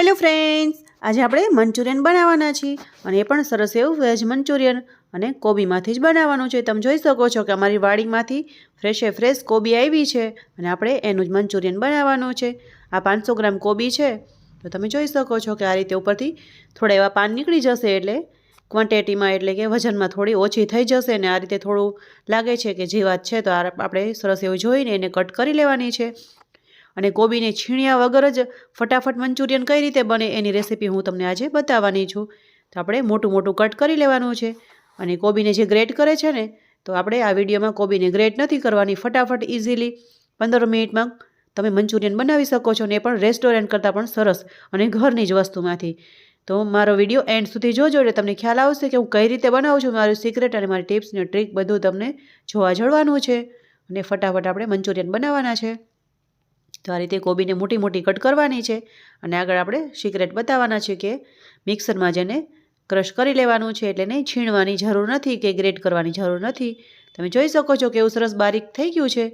Hello friends આજે આપણે Manchurian બનાવવાના છીએ અને એ પણ સરસ એવું વેજ મંચુરિયન અને કોબીમાંથી જ બનાવવાનું છે. તમે જોઈ શકો છો કે અમારી વાડીમાંથી ફ્રેશે ફ્રેશ કોબી આવી છે અને આપણે એનું જ મંચુરિયન બનાવવાનું છે. આ પાંચસો ગ્રામ કોબી છે. તો તમે જોઈ શકો છો કે આ રીતે ઉપરથી થોડા એવા પાન નીકળી જશે એટલે ક્વોન્ટિટીમાં એટલે કે વજનમાં થોડી ઓછી થઈ જશે અને આ રીતે થોડું લાગે છે કે જે વાત છે. તો આપણે સરસ એવું જોઈને એને કટ કરી લેવાની છે. અને કોબીને છીણ્યા વગર જ ફટાફટ મંચુરિયન કઈ રીતે બને એની રેસીપી હું તમને આજે બતાવવાની છું. તો આપણે મોટું મોટું કટ કરી લેવાનું છે અને કોબીને જે ગ્રેટ કરે છે ને, તો આપણે આ વિડીયોમાં કોબીને ગ્રેટ નથી કરવાની ફટાફટ ઇઝીલી પંદર મિનિટમાં તમે મંચુરિયન બનાવી શકો છો ને એ પણ રેસ્ટોરન્ટ કરતાં પણ સરસ અને ઘરની જ વસ્તુમાંથી. તો મારો વીડિયો એન્ડ સુધી જોજો એટલે તમને ખ્યાલ આવશે કે હું કઈ રીતે બનાવું છું, મારું સિક્રેટ અને મારી ટિપ્સ ને ટ્રીક બધું તમને જોવા જળવાનું છે. અને ફટાફટ આપણે મંચુરિયન બનાવવાના છે. તો આ રીતે કોબીને મોટી મોટી કટ કરવાની છે અને આગળ આપણે સિક્રેટ બતાવવાના છે કે મિક્સરમાં જેને ક્રશ કરી લેવાનું છે એટલે નહીં છીણવાની જરૂર નથી કે ગ્રેટ કરવાની જરૂર નથી. તમે જોઈ શકો છો કે એવું સરસ બારીક થઈ ગયું છે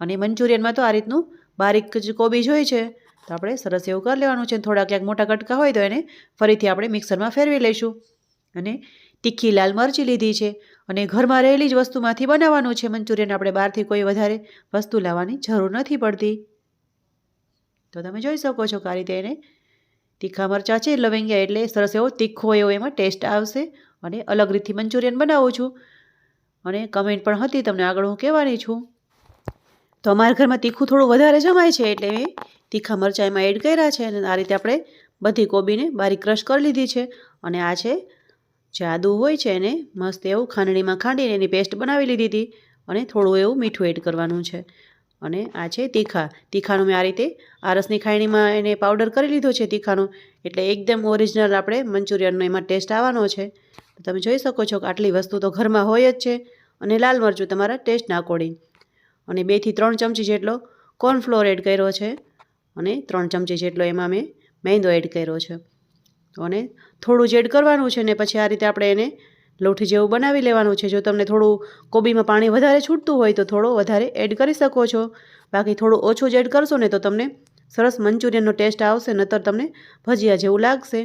અને મંચુરિયનમાં તો આ રીતનું બારીક જ કોબી જોઈએ છે. તો આપણે સરસ એવું કરી લેવાનું છે થોડા ક્યાંક મોટા કટકા હોય તો એને ફરીથી આપણે મિક્સરમાં ફેરવી લઈશું. અને તીખી લાલ મરચી લીધી છે અને ઘરમાં રહેલી જ વસ્તુમાંથી બનાવવાનું છે. મંચુરિયન આપણે બહારથી કોઈ વધારે વસ્તુ લાવવાની જરૂર નથી પડતી. તો તમે જોઈ શકો છો કે આ રીતે એને તીખા મરચાં છે લવિંગિયા એટલે સરસ એવો તીખો એવો એમાં ટેસ્ટ આવશે અને અલગ રીતથી મંચુરિયન બનાવું છું. અને કમેન્ટ પણ હતી, તમને આગળ હું કહેવાની છું. તો અમારા ઘરમાં તીખું થોડું વધારે જમાય છે એટલે મેં તીખા મરચાં એમાં એડ કર્યા છે અને આ રીતે આપણે બધી કોબીને બારીક ક્રશ કરી લીધી છે. અને આ છે જે આદું હોય છે એને મસ્ત એવું ખાંડણીમાં ખાંડીને એની પેસ્ટ બનાવી લીધી હતી અને થોડું એવું મીઠું એડ કરવાનું છે. અને આ છે તીખા. તીખાનું મેં આ રીતે આરસની ખાયણીમાં એને પાવડર કરી લીધો છે તીખાનું. એટલે એકદમ ઓરિજિનલ આપણે મંચુરિયનનો એમાં ટેસ્ટ આવવાનો છે. તમે જોઈ શકો છો કે આટલી વસ્તુ તો ઘરમાં હોય જ છે અને લાલ મરચું તમારા ટેસ્ટના અકોર્ડિંગ અને બેથી ત્રણ ચમચી જેટલો કોર્નફ્લોર એડ કર્યો છે અને ત્રણ ચમચી જેટલો એમાં મેં મેંદો એડ કર્યો છે. અને થોડું જ એડ કરવાનું છે ને પછી આ રીતે આપણે એને લોઠી જેવું બનાવી લેવાનું છે. જો તમને થોડું કોબીમાં પાણી વધારે છૂટતું હોય તો થોડો વધારે એડ કરી શકો છો. બાકી થોડું ઓછું જ એડ કરશો ને તો તમને સરસ મંચુરિયનનો ટેસ્ટ આવશે, નતર તમને ભજીયા જેવું લાગશે.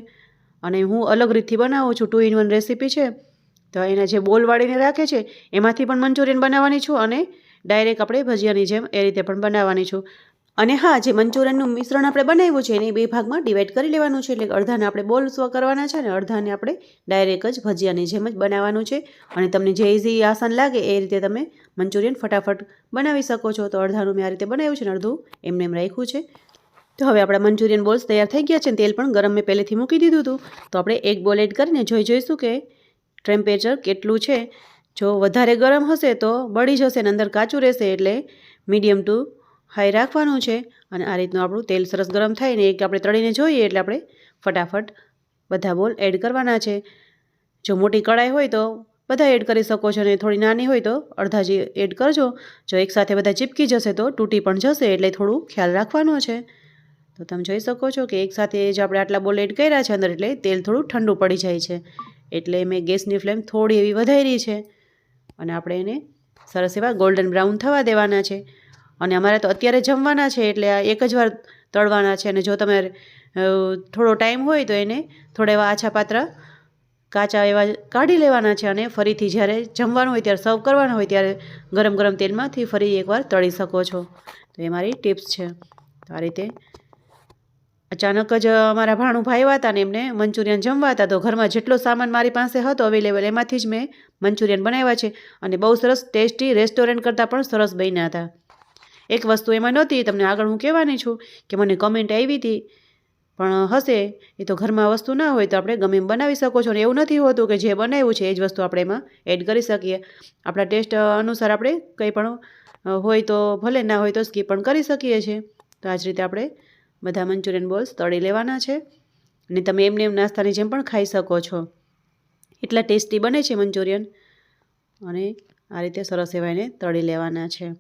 અને હું અલગ રીતથી બનાવું છું ટુ ઇન વન રેસીપી છે. તો એના જે બોલ વાળીને રાખે છે, એમાંથી પણ મંચુરિયન બનાવવાની છું અને ડાયરેક્ટ આપણે ભજીયાની જેમ એ રીતે પણ બનાવવાની છું. અને હા, જે મંચુરિયનનું મિશ્રણ આપણે બનાવ્યું છે, એને બે ભાગમાં ડિવાઈડ કરી લેવાનું છે, એટલે અડધાને આપણે બોલ સ્વ કરવાના છે, અને અડધાને આપણે ડાયરેક્ટ જ ભજીયાની જેમ જ બનાવવાનું છે. અને તમને જે ઇઝી આસાન લાગે, એ રીતે તમે મંચુરિયન ફટાફટ બનાવી શકો છો. તો અડધાનું મેં આ રીતે બનાવ્યું છે, અને અડધું એમને એમ રાખ્યું છે. તો હવે આપણા મંચુરિયન બોલ્સ તૈયાર થઈ ગયા છે, અને તેલ પણ ગરમ મેં પહેલેથી મૂકી દીધું હતું. તો આપણે એક બોલ એડ કરીને જોઈ જોઈશું કે ટેમ્પરેચર કેટલું છે. જો વધારે ગરમ હશે તો બળી જશે અને અંદર કાચું રહેશે, એટલે મીડિયમ ટુ હાઈ રાખવાનું છે અને આ રીતનું આપણું તેલ સરસ ગરમ થાય ને એક આપણે તળીને જોઈએ એટલે આપણે ફટાફટ બધા બોલ એડ કરવાના છે. જો મોટી કડાઈ હોય તો બધા એડ કરી શકો છો અને થોડી નાની હોય તો અડધા જે એડ કરજો. જો એકસાથે બધા ચીપકી જશે તો તૂટી પણ જશે એટલે થોડું ખ્યાલ રાખવાનો છે. તો તમે જોઈ શકો છો કે એકસાથે જ આપણે આટલા બોલ એડ કર્યા છે અંદર એટલે તેલ થોડું ઠંડુ પડી જાય છે. એટલે મેં ગેસની ફ્લેમ થોડી એવી વધારી છે. અને આપણે એને સરસ એવા ગોલ્ડન બ્રાઉન થવા દેવાના છે. અને અમારે તો અત્યારે જમવાના છે એટલે આ એક જ વાર તળવાના છે અને જો તમે થોડો ટાઈમ હોય તો એને થોડા એવા આછા પાત્રા કાચા એવા કાઢી લેવાના છે અને ફરીથી જ્યારે જમવાનું હોય ત્યારે સર્વ કરવાનું હોય ત્યારે ગરમ ગરમ તેલમાંથી ફરી એકવાર તળી શકો છો. તો એ મારી ટિપ્સ છે. આ રીતે અચાનક જ અમારા ભાણું ભાઈ હતા ને એમને મંચુરિયન જમવા હતા તો ઘરમાં જેટલો સામાન મારી પાસે હતો અવેલેબલ એમાંથી જ મેં મંચુરિયન બનાવ્યા છે અને બહુ સરસ ટેસ્ટી રેસ્ટોરન્ટ કરતાં પણ સરસ બન્યા હતા. એક વસ્તુ એમાં નહોતી, તમને આગળ હું કહેવાની છું કે મને કમેન્ટ આવી હતી. પણ હશે, એ તો ઘરમાં વસ્તુ ના હોય તો આપણે ગમે એમ બનાવી શકો છો અને એવું નથી હોતું કે જે બનાવ્યું છે એ જ વસ્તુ આપણે એમાં એડ કરી શકીએ. આપણા ટેસ્ટ અનુસાર આપણે કંઈ પણ હોય તો ભલે, ના હોય તો સ્કીપ પણ કરી શકીએ છીએ. તો આ જ રીતે આપણે બધા મંચુરિયન બોલ્સ તળી લેવાના છે. અને તમે એમને એમ નાસ્તાની જેમ પણ ખાઈ શકો છો. એટલા ટેસ્ટી બને છે મંચુરિયન. અને આ રીતે સરસ એવા એને તળી લેવાના છે.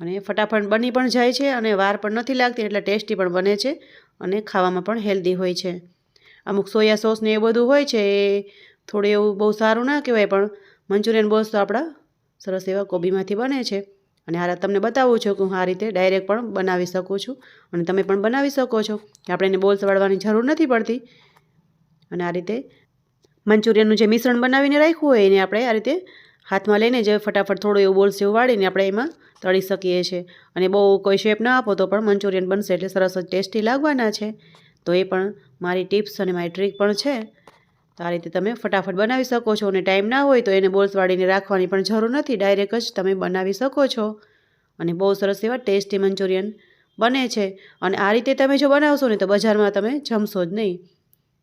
અને ફટાફટ બની પણ જાય છે અને વાર પણ નથી લાગતી એટલે ટેસ્ટી પણ બને છે અને ખાવામાં પણ હેલ્ધી હોય છે. અમુક સોયા સોસ ને એ બધું હોય છે એ થોડું એવું બહુ સારું ના કહેવાય પણ મંચુરિયન બોલ્સ તો આપણા સરસ એવા કોબીમાંથી બને છે. અને આ તમને બતાવું છું કે હું આ રીતે ડાયરેક્ટ પણ બનાવી શકું છું અને તમે પણ બનાવી શકો છો કે આપણે એને બોલ્સ વાળવાની જરૂર નથી પડતી. અને આ રીતે મંચુરિયનનું જે મિશ્રણ બનાવીને રાખ્યું હોય એને આપણે આ રીતે હાથમાં લઈને જે ફટાફટ થોડો એવો બોલ્સ જેવું વાળીને આપણે એમાં તળી શકીએ છીએ. અને બહુ કોઈ શેપ ના આપો તો પણ મંચુરિયન બનશે એટલે સરસ ટેસ્ટી લાગવાના છે. તો એ પણ મારી ટિપ્સ અને મારી ટ્રીક પણ છે. તો આ રીતે તમે ફટાફટ બનાવી શકો છો અને ટાઈમ ના હોય તો એને બોલ્સ વાળીને રાખવાની પણ જરૂર નથી. ડાયરેક્ટ જ તમે બનાવી શકો છો. અને બહુ સરસ એવા ટેસ્ટી મંચુરિયન બને છે. અને આ રીતે તમે જો બનાવશો ને તો બજારમાં તમે જમશો જ નહીં.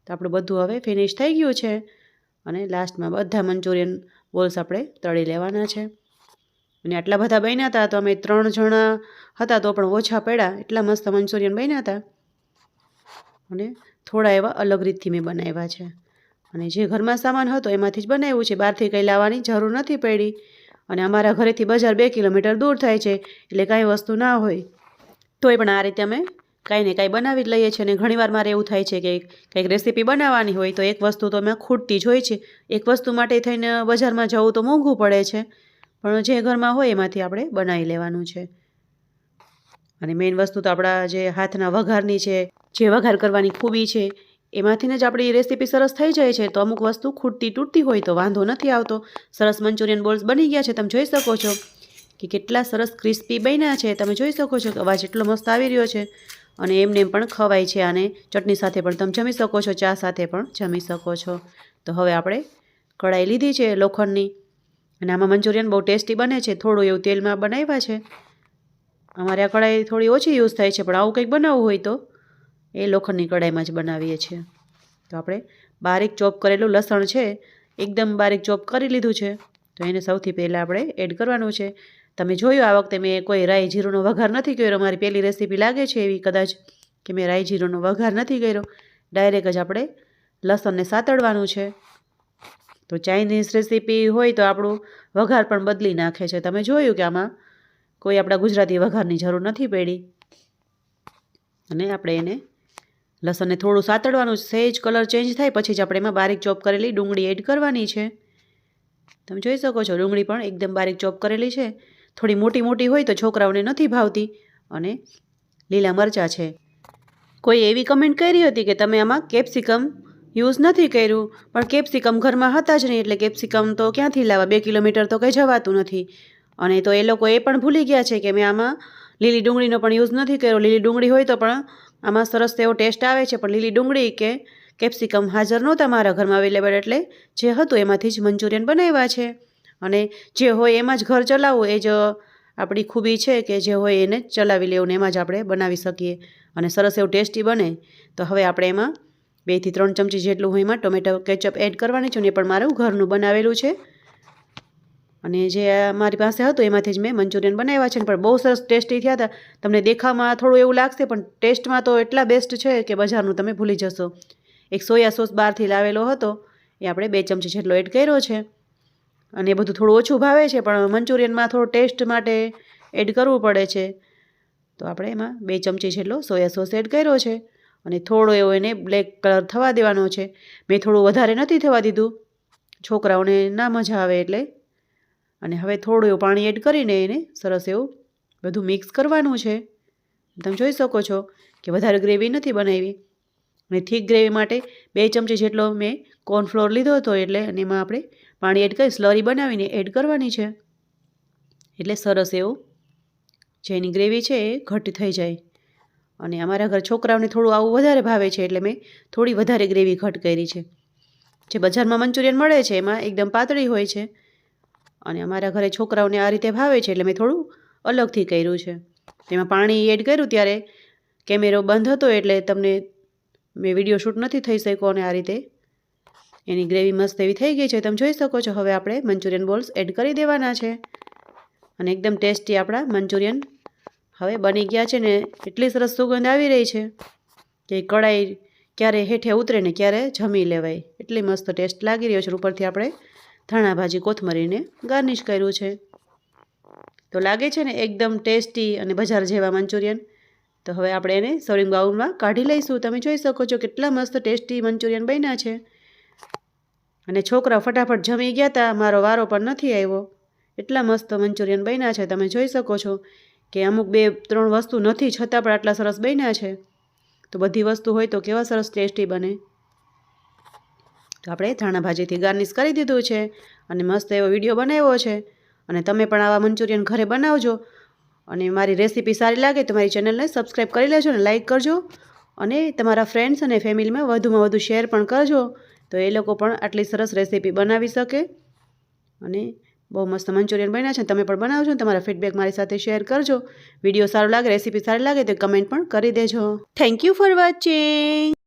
તો આપણું બધું હવે ફિનિશ થઈ ગયું છે. અને લાસ્ટમાં બધા મંચુરિયન બોલ્સ આપણે તળી લેવાના છે. અને આટલા બધા બન્યા હતા તો અમે ત્રણ જણા હતા તો પણ ઓછા પડ્યા. એટલા મસ્ત મંચુરિયન બન્યા હતા. અને થોડા એવા અલગ રીતથી મેં બનાવ્યા છે. અને જે ઘરમાં સામાન હતો એમાંથી જ બનાવ્યું છે. બહારથી કંઈ લાવવાની જરૂર નથી પડી. અને અમારા ઘરેથી બજાર બે કિલોમીટર દૂર થાય છે. એટલે કાંઈ વસ્તુ ના હોય. તોય પણ આ રીતે અમે કાંઈ ને કાંઈ બનાવી જ લઈએ છીએ અને ઘણીવાર મારે એવું થાય છે કે કંઈક રેસીપી બનાવવાની હોય તો એક વસ્તુ તો મેં ખૂટતી જ હોય છે. એક વસ્તુ માટે થઈને બજારમાં જવું તો મોંઘું પડે છે. પણ જે ઘરમાં હોય એમાંથી આપણે બનાવી લેવાનું છે. અને મેઇન વસ્તુ તો આપણા જે હાથના વઘારની છે, જે વઘાર કરવાની ખૂબી છે, એમાંથીને જ આપણી રેસીપી સરસ થઈ જાય છે. તો અમુક વસ્તુ ખૂટતી તૂટતી હોય તો વાંધો નથી આવતો. સરસ મંચુરિયન બોલ્સ બની ગયા છે, તમે જોઈ શકો છો કે કેટલા સરસ ક્રિસ્પી બન્યા છે. તમે જોઈ શકો છો કે અવાજ એટલો મસ્ત આવી રહ્યો છે. અને એમને એમ પણ ખવાય છે અને ચટણી સાથે પણ તમે જમી શકો છો, ચા સાથે પણ જમી શકો છો. તો હવે આપણે કઢાઈ લીધી છે લોખંડની. અને આમાં મંચુરિયન બહુ ટેસ્ટી બને છે, થોડું એવું તેલમાં બનાવ્યા છે. અમારે આ કઢાઈ થોડી ઓછી યુઝ થાય છે, પણ આવું કંઈક બનાવવું હોય તો એ લોખંડની કઢાઈમાં જ બનાવીએ છીએ. તો આપણે બારીક ચોપ કરેલું લસણ છે, એકદમ બારીક ચોપ કરી લીધું છે. તો એને સૌથી પહેલાં આપણે એડ કરવાનું છે. તમે જોયું આ વખતે મેં કોઈ રાઈ જીરુંનો વઘાર નથી કર્યો? મારી પહેલી રેસીપી લાગે છે એવી કદાચ કે મેં રાઈ જીરુંનો વઘાર નથી કર્યો? ડાયરેક્ટ જ આપણે લસણને સાતડવાનું છે. તો ચાઇનીઝ રેસીપી હોય તો આપણું વઘાર પણ બદલી નાખે છે. તમે જોયું કે આમાં કોઈ આપણા ગુજરાતી વઘારની જરૂર નથી પડી. અને આપણે એને લસણને થોડું સાતડવાનું સહેજ કલર ચેન્જ થાય પછી જ આપણે એમાં બારીક ચોપ કરેલી ડુંગળી એડ કરવાની છે. તમે જોઈ શકો છો ડુંગળી પણ એકદમ બારીક ચોપ કરેલી છે. થોડી મોટી મોટી હોય તો છોકરાઓને નથી ભાવતી. અને લીલા મરચાં છે. કોઈ એવી કમેન્ટ કરી હતી કે તમે આમાં કેપ્સિકમ યુઝ નથી કર્યું? પણ કેપ્સિકમ ઘરમાં હતા જ નહીં, એટલે કેપ્સિકમ તો ક્યાંથી લાવવા? બે કિલોમીટર તો કંઈ જવાતું નથી. અને તો એ લોકો એ પણ ભૂલી ગયા છે કે મેં આમાં લીલી ડુંગળીનો પણ યુઝ નથી કર્યો. લીલી ડુંગળી હોય તો પણ આમાં સરસ એવો ટેસ્ટ આવે છે. પણ લીલી ડુંગળી કે કેપ્સિકમ હાજર નહોતા મારા ઘરમાં અવેલેબલ એટલે જે હતું એમાંથી જ મંચુરિયન બનાવ્યા છે. અને જે હોય એમાં જ ઘર ચલાવવું એ જ આપણી ખૂબી છે કે જે હોય એને જ ચલાવી લેવું ને એમાં જ આપણે બનાવી શકીએ. અને સરસ એવું ટેસ્ટી બને. તો હવે આપણે એમાં બેથી ત્રણ ચમચી જેટલું હું એમાં ટોમેટો કેચઅપ એડ કરવાની છું ને પણ મારું ઘરનું બનાવેલું છે. અને જે મારી પાસે હતું એમાંથી જ મેં મંચુરિયન બનાવ્યા છે પણ બહુ સરસ ટેસ્ટી થયા હતા. તમને દેખામાં થોડું એવું લાગશે પણ ટેસ્ટમાં તો એટલા બેસ્ટ છે કે બજારનું તમે ભૂલી જશો. એક સોયા સોસ બહારથી લાવેલો હતો. એ આપણે બે ચમચી જેટલો એડ કર્યો છે. અને એ બધું થોડું ઓછું ભાવે છે, પણ મંચુરિયનમાં થોડું ટેસ્ટ માટે એડ કરવું પડે છે. તો આપણે એમાં બે ચમચી જેટલો સોયા સોસ એડ કર્યો છે અને થોડો એવો એને બ્લેક કલર થવા દેવાનો છે. મેં થોડું વધારે નથી થવા દીધું. છોકરાઓને ના મજા આવે એટલે. અને હવે થોડું એવું પાણી એડ કરીને એને સરસ એવું બધું મિક્સ કરવાનું છે. તમે જોઈ શકો છો કે વધારે ગ્રેવી નથી બનાવી. અને થીક ગ્રેવી માટે બે ચમચી જેટલો મેં કોર્નફ્લોર લીધો હતો એટલે અને એમાં આપણે પાણી એડ કરી સ્લરી બનાવીને એડ કરવાની છે. એટલે સરસ એવું. જેની ગ્રેવી છે એ ઘટ થઈ જાય. અને અમારા ઘર છોકરાઓને થોડું આવું વધારે ભાવે છે, એટલે મેં થોડી વધારે ગ્રેવી ઘટ કરી છે. જે બજારમાં મંચુરિયન મળે છે, એમાં એકદમ પાતળી હોય છે. અને અમારા ઘરે છોકરાઓને આ રીતે ભાવે છે, એટલે મેં થોડું અલગથી કર્યું છે. તેમાં પાણી એડ કર્યું ત્યારે કેમેરો બંધ હતો, એટલે તમને મેં વીડિયો શૂટ નથી થઈ શક્યો અને આ રીતે એની ગ્રેવી મસ્ત એવી થઈ ગઈ છે, તમે જોઈ શકો છો. હવે આપણે મંચુરિયન બોલ્સ એડ કરી દેવાના છે. અને એકદમ ટેસ્ટી આપણા મંચુરિયન હવે બની ગયા છે ને એટલી સરસ સુગંધ આવી રહી છે કે કઢાઈ ક્યારે હેઠે ઉતરે ને ક્યારે જમી લેવાય. એટલી મસ્ત ટેસ્ટ લાગી રહ્યો છે ઉપરથી આપણે ધાણા ભાજી કોથમરીને ગાર્નિશ કર્યું છે. તો લાગે છે ને એકદમ ટેસ્ટી અને બજાર જેવા મંચુરિયન. તો હવે આપણે એને સર્વિંગ બાઉલમાં કાઢી લઈશું. તમે જોઈ શકો છો કેટલા મસ્ત ટેસ્ટી મંચુરિયન બન્યા છે. અને છોકરા ફટાફટ જમી ગયા હતા મારો વારો પણ નથી આવ્યો. એટલા મસ્ત મંચુરિયન બન્યા છે, તમે જોઈ શકો છો કે અમુક બે, ત્રણ વસ્તુ નથી, છતાં પણ આટલા સરસ બન્યા છે. તો બધી વસ્તુ હોય તો કેવા સરસ ટેસ્ટી બને? તો આપણે ધાણા ભાજીથી ગાર્નિશ કરી દીધું છે અને મસ્ત એવો વીડિયો બનાવ્યો છે. અને તમે પણ આવા મંચુરિયન ઘરે બનાવજો. અને મારી રેસીપી સારી લાગે તો મારી ચેનલને સબસ્ક્રાઈબ કરી લેજો અને લાઇક કરજો. અને તમારા ફ્રેન્ડ્સ અને ફેમિલીમાં વધુમાં વધુ શેર પણ કરજો. તો એ લોકો પણ આટલી સરસ રેસીપી બનાવી શકે. અને બહુ મસ્ત મંચુરિયન બન્યા છે. તમે પણ બનાવજો તમારા ફીડબેક મારી સાથે શેર કરજો. વીડિયો સારો લાગે રેસીપી સારી લાગે તો કમેન્ટ પણ કરી દેજો. Thank you for watching